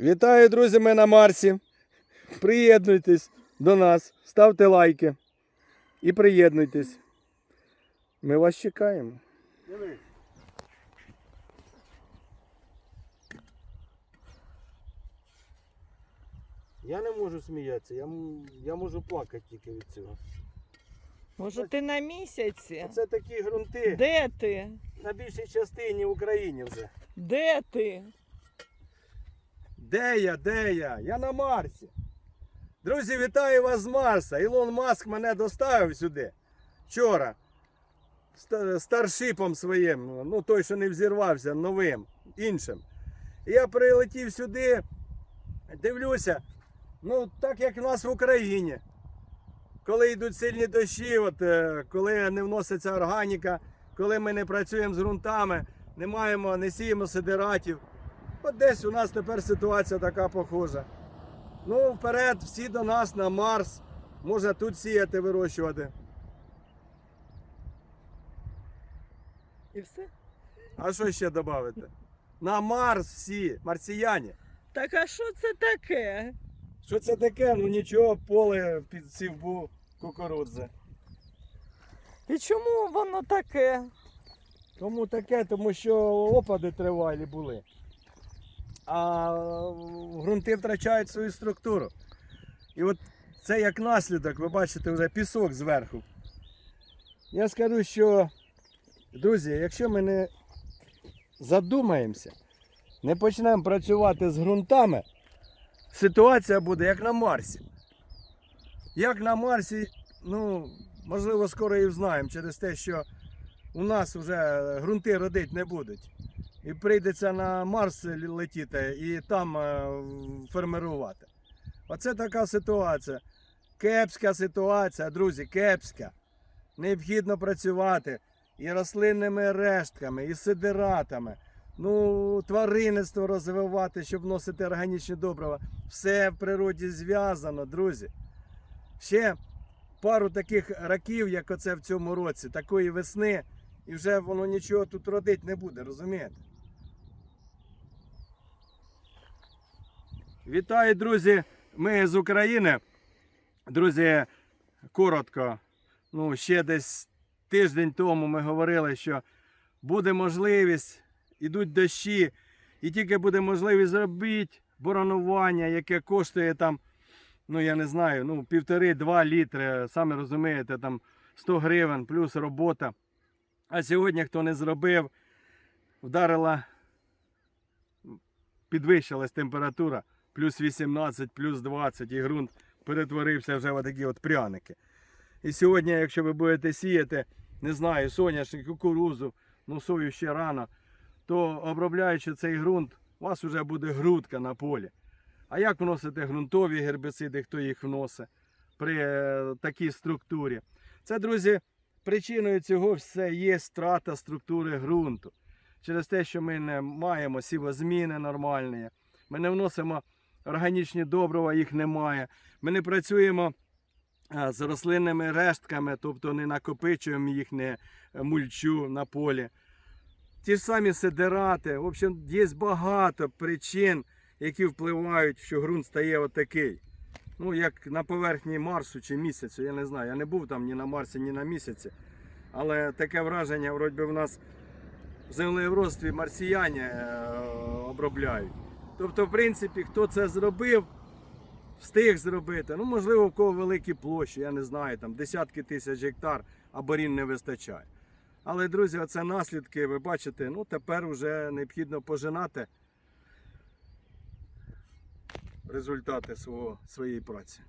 Вітаю, друзі, ми на Марсі. Приєднуйтесь до нас, ставте лайки і приєднуйтесь. Ми вас чекаємо. Я не можу сміятися, я, м- я можу плакати тільки від цього. Може, ти на місяці? Це такі ґрунти Де ти? на більшій частині України вже. Де ти? Де я? Де я? Я на Марсі. Друзі, вітаю вас з Марса. Ілон Маск мене доставив сюди вчора. Ста- Старшипом своїм, ну той, що не взірвався, новим, іншим. Я прилетів сюди, дивлюся, ну так як в нас в Україні. Коли йдуть сильні дощі, от, е, коли не вноситься органіка, коли ми не працюємо з ґрунтами, не маємо, не сіємо сидератів. От десь у нас тепер ситуація така похожа. Ну, вперед, всі до нас на Марс. Можна тут сіяти, вирощувати. І все? А що ще додати? На Марс всі, марсіяни. Так а що це таке? Що це таке? Ну нічого, поле під сівбу кукурудзи. І чому воно таке? Тому таке, тому що опади тривалі були. А ґрунти втрачають свою структуру. І от це як наслідок, ви бачите вже пісок зверху. Я скажу, що, друзі, якщо ми не задумаємося, не почнемо працювати з ґрунтами, ситуація буде як на Марсі. Як на Марсі, ну, можливо, скоро і знаємо через те, що у нас вже ґрунти родити не будуть. І прийдеться на Марс летіти і там е, фермерувати. Оце така ситуація. Кепська ситуація, друзі, кепська. Необхідно працювати і рослинними рештками, і сидератами. Ну, тваринництво розвивати, щоб вносити органічні добрива. Все в природі зв'язано, друзі. Ще пару таких років, як оце в цьому році, такої весни, і вже воно нічого тут родити не буде, розумієте? Вітаю, друзі! Ми з України. Друзі, коротко. Ну, ще десь тиждень тому ми говорили, що буде можливість, ідуть дощі, і тільки буде можливість зробити боронування, яке коштує там, ну я не знаю, ну півтори-два літри, самі розумієте, там 100 гривень плюс робота. А сьогодні, хто не зробив, вдарила, підвищилась температура, плюс 18, плюс 20, і ґрунт перетворився вже в такі от пряники. І сьогодні, якщо ви будете сіяти, не знаю, соняшник, кукурузу, ну сою ще рано, то обробляючи цей ґрунт, у вас вже буде грудка на полі. А як вносити ґрунтові гербіциди, хто їх вносить при е, такій структурі? Це, друзі, причиною цього все є страта структури ґрунту. Через те, що ми не маємо сівозміни нормальні, ми не вносимо органічні добрива, їх немає. Ми не працюємо з рослинними рештками, тобто не накопичуємо їх не мульчу на полі. Ті ж самі сидерати. В общем, є багато причин, які впливають, що ґрунт стає отакий. Ну, як на поверхні Марсу чи місяцю, я не знаю. Я не був там ні на Марсі, ні на місяці. Але таке враження, вроді в нас в землеробстві марсіяни е, обробляють. Тобто, в принципі, хто це зробив, встиг зробити. Ну, можливо, в кого великі площі, я не знаю, там десятки тисяч гектар, а борін не вистачає. Але, друзі, оце наслідки, ви бачите, ну тепер вже необхідно пожинати результати свого, своєї праці.